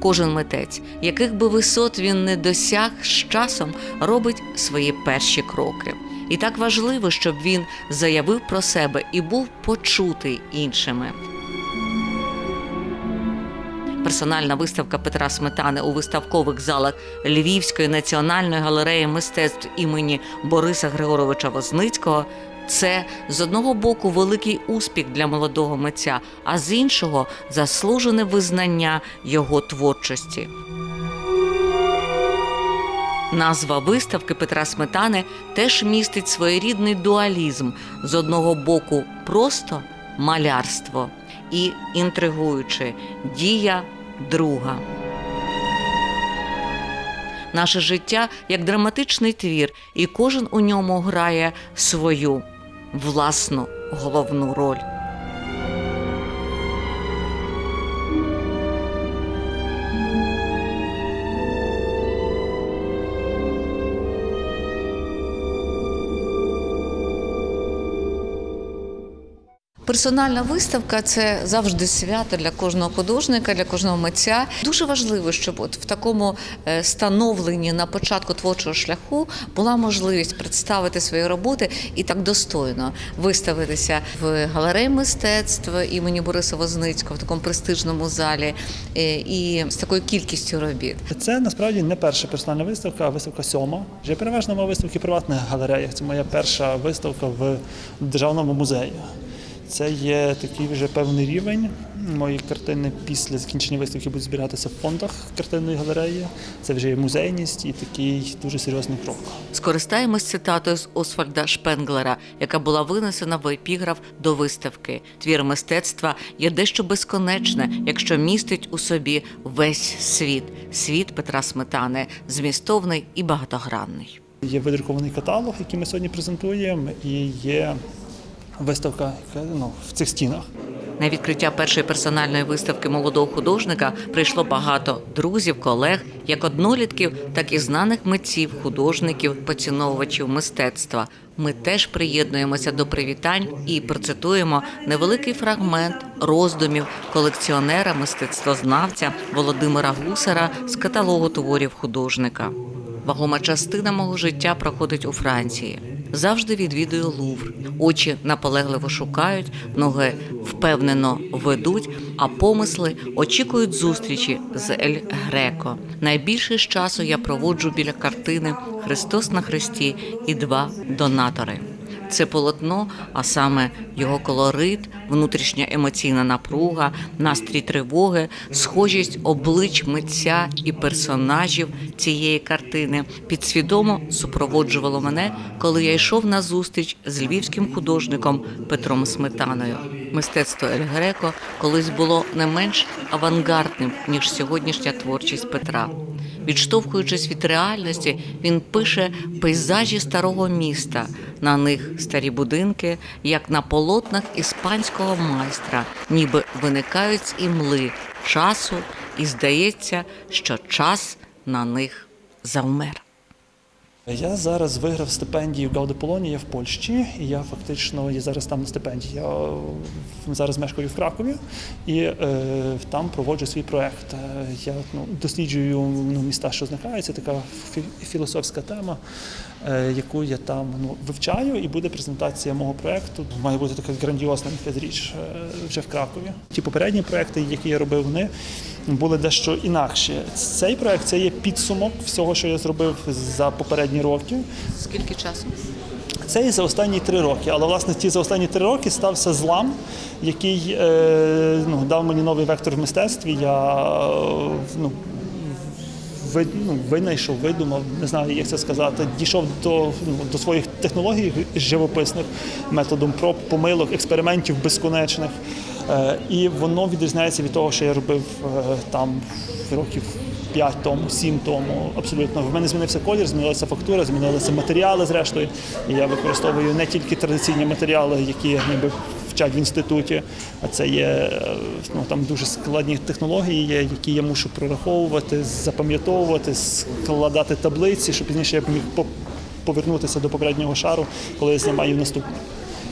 Кожен митець, яких би висот він не досяг з часом, робить свої перші кроки. І так важливо, щоб він заявив про себе і був почутий іншими. Персональна виставка Петра Сметани у виставкових залах Львівської національної галереї мистецтв імені Бориса Григоровича Возницького це з одного боку великий успіх для молодого митця, а з іншого заслужене визнання його творчості. Назва виставки Петра Сметани теж містить своєрідний дуалізм з одного боку просто малярство і інтригуючи дія друга. Наше життя як драматичний твір, і кожен у ньому грає свою власну головну роль. Персональна виставка це завжди свято для кожного художника, для кожного митця. Дуже важливо, щоб от в такому е, становленні на початку творчого шляху була можливість представити свої роботи і так достойно виставитися в галереї мистецтв імені Бориса Возницького в такому престижному залі е, і з такою кількістю робіт. Це насправді не перша персональна виставка, а виставка сьома. Вже переважно виставки приватних галереях. Це моя перша виставка в державному музеї. Це є такий вже певний рівень. Мої картини після закінчення виставки будуть збиратися в фондах картинної галереї. Це вже є музейність і такий дуже серйозний крок. Скористаємось цитатою з Освальда Шпенглера, яка була винесена в епіграф до виставки. Твір мистецтва є дещо безконечне, якщо містить у собі весь світ. Світ Петра Сметани змістовний і багатогранний. Є видрукований каталог, який ми сьогодні презентуємо, і є виставка ну, в цих стінах. На відкриття першої персональної виставки молодого художника прийшло багато друзів, колег, як однолітків, так і знаних митців, художників, поціновувачів мистецтва. Ми теж приєднуємося до привітань і процитуємо невеликий фрагмент роздумів колекціонера, мистецтвознавця Володимира Гусара з каталогу творів художника. Вагома частина мого життя проходить у Франції. Завжди відвідую Лувр. Очі наполегливо шукають, ноги впевнено ведуть, а помисли очікують зустрічі з Ель Греко. Найбільше часу я проводжу біля картини Христос на Христі і два донатори. Це полотно, а саме його колорит, внутрішня емоційна напруга, настрій тривоги, схожість облич митця і персонажів цієї картини підсвідомо супроводжувало мене, коли я йшов на зустріч з львівським художником Петром Сметаною. Мистецтво Ель Греко колись було не менш авангардним ніж сьогоднішня творчість Петра. Відштовхуючись від реальності, він пише пейзажі старого міста. На них старі будинки, як на полотнах іспанського майстра, ніби виникають з імли часу, і здається, що час на них завмер. Я зараз виграв стипендію Гауди Полонія в Польщі, і я фактично є зараз там на стипендії. Я е, зараз мешкаю в Кракові і е, там проводжу свій проект. Е, Я ну, досліджую ну, міста, що зникають. Це така фі- філософська тема, яку я там ну, вивчаю, і буде презентація мого проекту. Має бути така грандіозна якась річ е, вже в Кракові. Ті попередні проекти, які я робив, вони були дещо інакші. Цей проект це є підсумок всього, що я зробив за попередні роки. Скільки часу? Це і за останні три роки. Але власне ті за останні три роки стався злам, який е, ну, дав мені новий вектор в мистецтві. Я е, ну, ви, ну, винайшов, видумав, не знаю, як це сказати, дійшов до, ну, до своїх технологій живописних методом проб, помилок, експериментів безконечних. Е, і воно відрізняється від того, що я робив е, там років 5 тому, 7 тому. Абсолютно. В мене змінився колір, змінилася фактура, змінилися матеріали, зрештою. І я використовую не тільки традиційні матеріали, які ніби вчать в інституті, а це є е, ну, там дуже складні технології, є, які я мушу прораховувати, запам'ятовувати, складати таблиці, щоб пізніше я міг повернутися до попереднього шару, коли я знімаю наступний.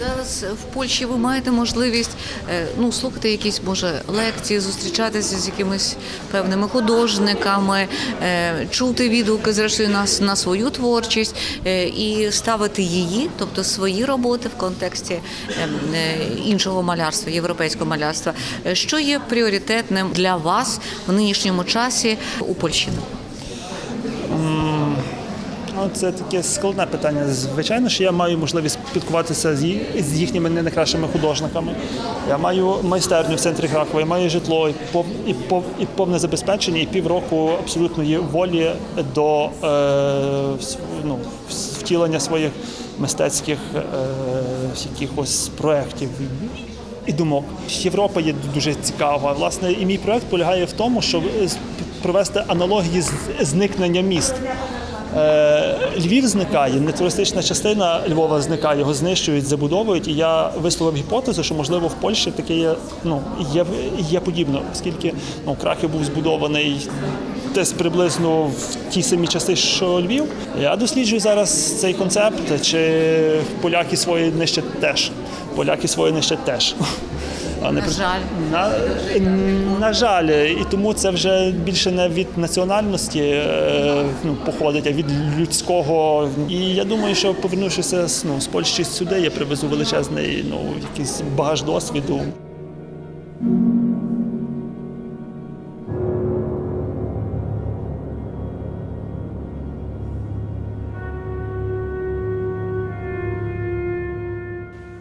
Зараз в Польщі ви маєте можливість е, ну, слухати якісь може лекції, зустрічатися з якимись певними художниками, е, чути відгуки зрештою на, на свою творчість е, і ставити її, тобто свої роботи в контексті е, е, іншого малярства, європейського малярства. Що є пріоритетним для вас в нинішньому часі у Польщі? Ну, це таке складне питання. Звичайно, що я маю можливість спілкуватися з, їхніми не найкращими художниками. Я маю майстерню в центрі Кракова, я маю житло і, пов, і, пов, і повне забезпечення, і півроку абсолютної волі до е, ну, втілення своїх мистецьких е, якихось проєктів. І думок. Європа є дуже цікава. Власне, і мій проект полягає в тому, щоб е, провести аналогії з зникнення міст. Е, Львів зникає, не туристична частина Львова зникає, його знищують, забудовують. І я висловив гіпотезу, що можливо в Польщі таке є, ну, є, є подібно, оскільки ну, Краків був збудований десь приблизно в тій самій часи, що Львів. Я досліджую зараз цей концепт, чи поляки свої нищать теж. Поляки свої нищать теж. А не На при- жаль. на, на жаль, і тому це вже більше не від національності е, ну, походить, а від людського. І я думаю, що повернувшися ну, з Польщі сюди, я привезу величезний ну, якийсь багаж досвіду.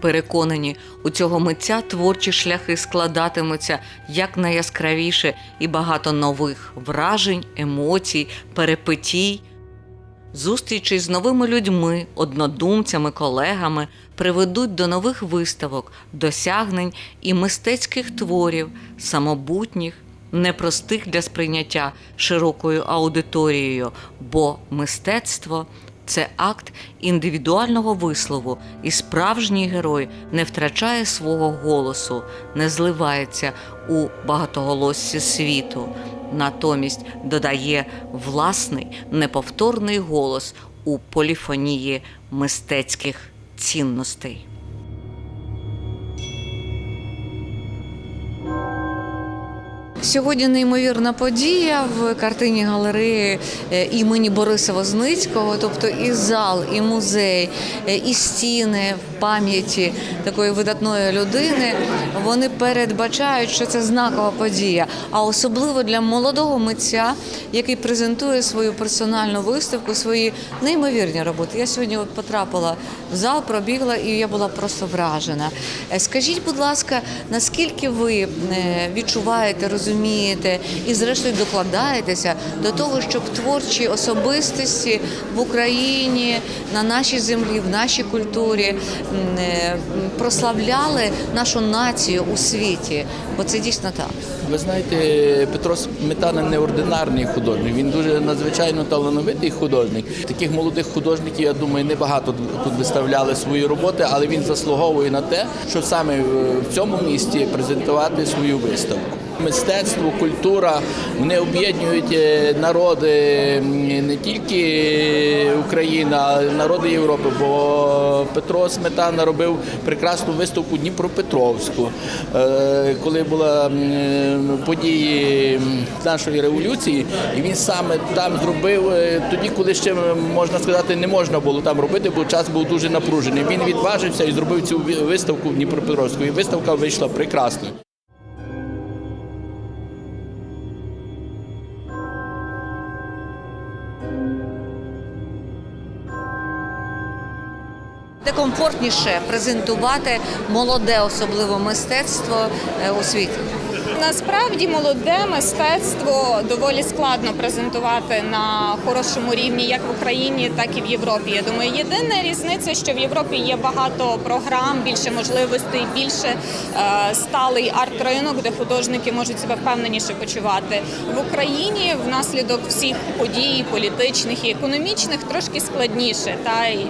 Переконані, у цього митця творчі шляхи складатимуться як найяскравіше і багато нових вражень, емоцій, перепитій. Зустрічі з новими людьми, однодумцями, колегами приведуть до нових виставок, досягнень і мистецьких творів, самобутніх, непростих для сприйняття широкою аудиторією, бо мистецтво це акт індивідуального вислову, і справжній герой не втрачає свого голосу, не зливається у багатоголоссі світу. Натомість додає власний неповторний голос у поліфонії мистецьких цінностей. Сьогодні неймовірна подія в картині галереї е, імені Бориса Возницького, тобто і зал, і музей, е, і стіни в пам'яті такої видатної людини. Вони передбачають, що це знакова подія, а особливо для молодого митця, який презентує свою персональну виставку, свої неймовірні роботи. Я сьогодні от потрапила в зал, пробігла, і я була просто вражена. Е, Скажіть, будь ласка, наскільки ви відчуваєте, розумієте і, зрештою, докладаєтеся до того, щоб творчі особистості в Україні, на нашій землі, в нашій культурі е, прославляли нашу націю у світі? Бо це дійсно так. Ви знаєте, Петро Сметана неординарний художник. Він дуже надзвичайно талановитий художник. Таких молодих художників, я думаю, небагато тут виставляли свої роботи, але він заслуговує на те, щоб саме в цьому місті презентувати свою виставку. Мистецтво, культура вони об'єднують е, народи не тільки України, а й народи Європи. Бо Петро Сметана робив прекрасну виставку Дніпропетровську, Е, коли була м, події нашої революції, і він саме там зробив е, тоді, коли ще можна сказати, не можна було там робити, бо час був дуже напружений. Він відважився і зробив цю виставку в Дніпропетровську. І виставка вийшла прекрасною. Де комфортніше презентувати молоде, особливо мистецтво е, у світі. Насправді молоде мистецтво доволі складно презентувати на хорошому рівні, як в Україні, так і в Європі. Я думаю, єдина різниця, що в Європі є багато програм, більше можливостей, більше е, сталий арт-ринок, де художники можуть себе впевненіше почувати. В Україні внаслідок всіх подій політичних і економічних трошки складніше. Та й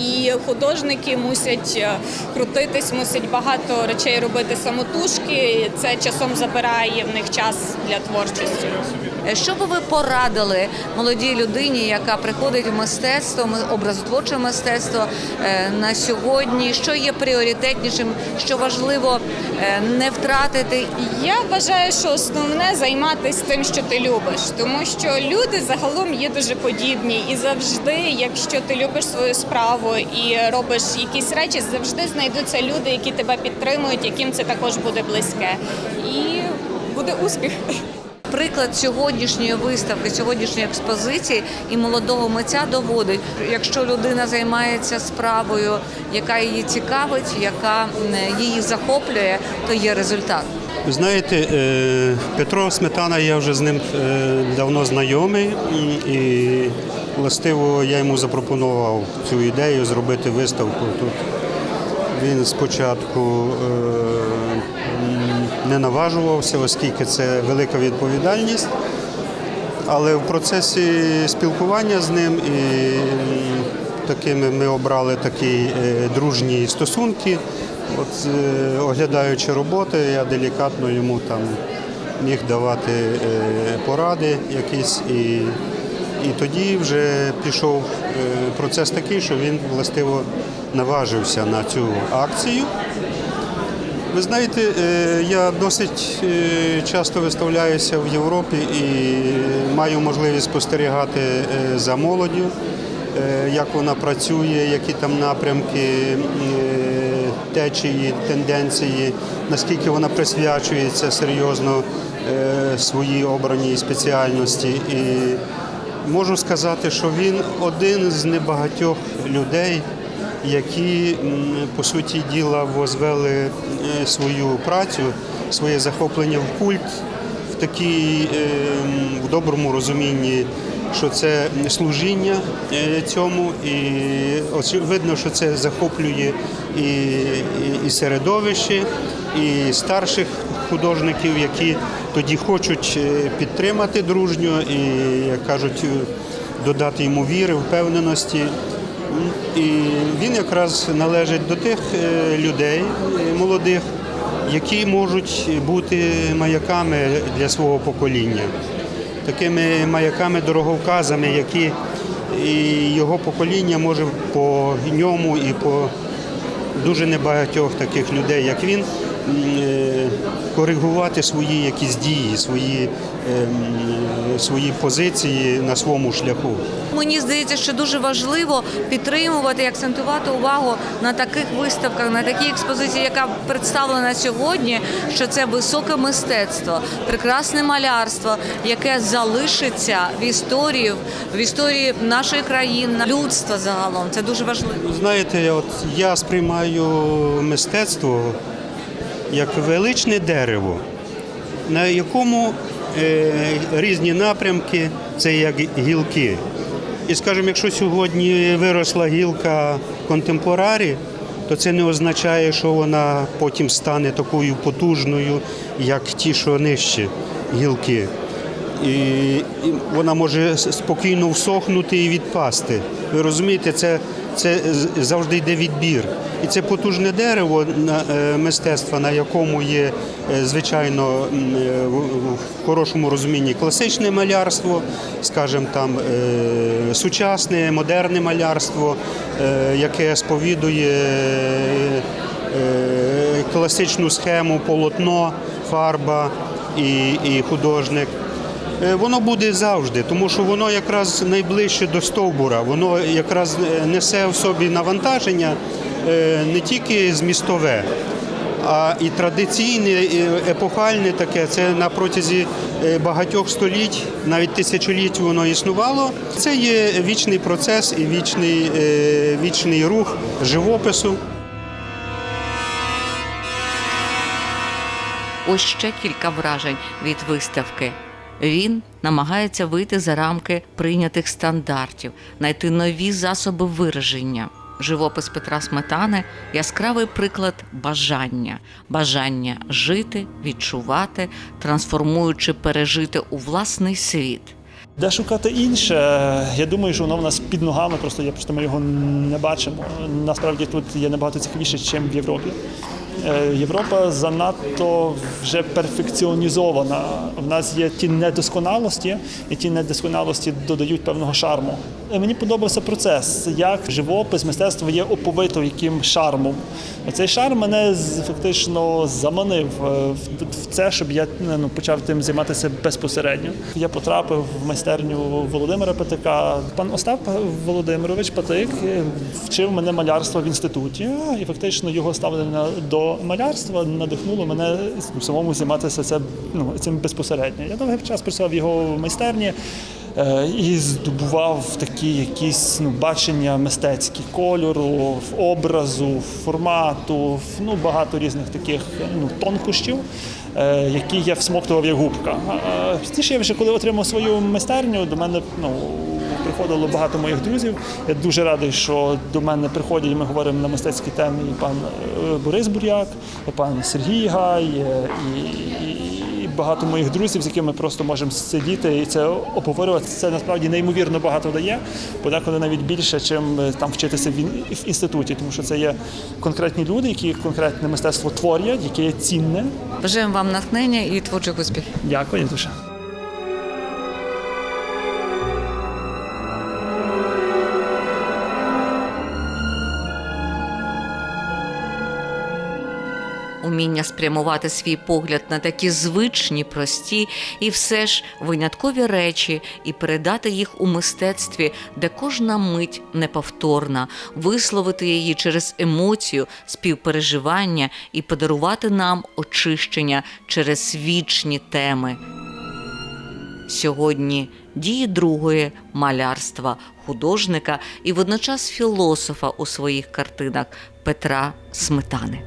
і художники мусять е, крутитись, мусять багато речей робити самотужки. Це часом забирає в них час для творчості. Е, Що би ви порадили молодій людині, яка приходить в мистецтво, образотворче мистецтво е, на сьогодні? Що є пріоритетнішим, що важливо не втратити? Я вважаю, що основне займатися тим, що ти любиш, тому що люди загалом є дуже подібні, і завжди, якщо ти любиш свою справу і робиш якісь речі, завжди знайдуться люди, які тебе підтримують, яким це також буде близьке, і буде успіх. Приклад сьогоднішньої виставки, сьогоднішньої експозиції і молодого митця доводить, якщо людина займається справою, яка її цікавить, яка її захоплює, то є результат. Знаєте, е, Петро Сметана, я вже з ним е, давно знайомий, і властиво я йому запропонував цю ідею зробити виставку тут. Він спочатку е, не наважувався, оскільки це велика відповідальність. Але в процесі спілкування з ним і такими ми обрали такі е, дружні стосунки. От е, оглядаючи роботи, я делікатно йому там міг давати е, поради якісь і, і тоді вже пішов процес такий, що він властиво наважився на цю акцію. Ви знаєте, е, я досить е, часто виставляюся в Європі і маю можливість спостерігати е, за молоддю, як вона працює, які там напрямки, течії, тенденції, наскільки вона присвячується серйозно своїй обраній спеціальності. І можу сказати, що він один з небагатьох людей, які по суті діла возвели е, свою працю, своє захоплення в культ в такій е, в доброму розумінні, що це служіння е, цьому, і очевидно, що це захоплює і, і, середовище, і старших художників, які тоді хочуть підтримати дружньо і, як кажуть, додати йому віри, впевненості. І він якраз належить до тих е, людей е, молодих, які можуть бути маяками для свого покоління, такими маяками, дороговказами, які і його покоління може по ньому і по дуже небагатьох таких людей, як він, коригувати свої якісь дії, свої, ем, свої позиції на своєму шляху. Мені здається, що дуже важливо підтримувати і акцентувати увагу на таких виставках, на такій експозиції, яка представлена сьогодні, що це високе мистецтво, прекрасне малярство, яке залишиться в історії, в історії нашої країни, людства загалом. Це дуже важливо. Знаєте, от я сприймаю мистецтво як величне дерево, на якому е, різні напрямки це як гілки. І скажімо, якщо сьогодні виросла гілка контемпорарі, то це не означає, що вона потім стане такою потужною, як ті, що нижче гілки. І, вона може спокійно всохнути і відпасти. Ви розумієте, це, це завжди йде відбір. І це потужне дерево на, е, мистецтва, на якому є, е, звичайно, е, в, хорошому розумінні класичне малярство, скажімо, там сучасне, модерне малярство, яке сповідує класичну схему полотно, фарба і, і художник. Е, Воно буде завжди, тому що воно якраз найближче до стовбура, воно якраз е, несе в собі навантаження е, не тільки змістове, а і традиційне, і епохальне таке. Це на протязі багатьох століть, навіть тисячоліть воно існувало. Це є вічний процес і вічний, вічний рух живопису. Ось ще кілька вражень від виставки. Він намагається вийти за рамки прийнятих стандартів, знайти нові засоби вираження. Живопис Петра Сметани яскравий приклад бажання, бажання жити, відчувати, трансформуючи пережити у власний світ. Де шукати інше? Я думаю, що воно в нас під ногами, просто я просто ми його не бачимо. Насправді тут є набагато цікавіше, ніж в Європі. Е, Європа занадто вже перфекціонізована. В нас є ті недосконалості, і ті недосконалості додають певного шарму. Е, Мені подобався процес, як живопис, мистецтво є оповито яким шармом. Цей шарм мене фактично заманив е, в- це, щоб я ну, почав тим займатися безпосередньо. Я потрапив в майстерню Володимира Патика. Пан Остап Володимирович Патик е, вчив мене малярства в інституті, і фактично його ставлення до малярства надихнуло мене самому займатися це, ну, цим безпосередньо. Я довгий час працював в його майстерні. Е, І здобував такі якісь ну, бачення мистецькі кольору, образу, формату, ну багато різних таких ну, тонкощів, е, які я всмоктував як губка. Пізніше я вже коли отримав свою майстерню, до мене ну, приходило багато моїх друзів. Я дуже радий, що до мене приходять, і ми говоримо на мистецькі теми і пан е, Борис Буряк, і пан Сергій Гай, і багато моїх друзів, з якими просто можемо сидіти і це обговорювати. Це насправді неймовірно багато дає, подеколи навіть більше, чим е, там вчитися в інституті, тому що це є конкретні люди, які конкретне мистецтво творять, яке є цінне. Бажаємо вам натхнення і творчих успіхів. Дякую дуже. Уміння спрямувати свій погляд на такі звичні, прості і все ж виняткові речі, і передати їх у мистецтві, де кожна мить неповторна, висловити її через емоцію, співпереживання і подарувати нам очищення через вічні теми. Сьогодні дії другої малярства, художника і водночас філософа у своїх картинах Петра Сметани.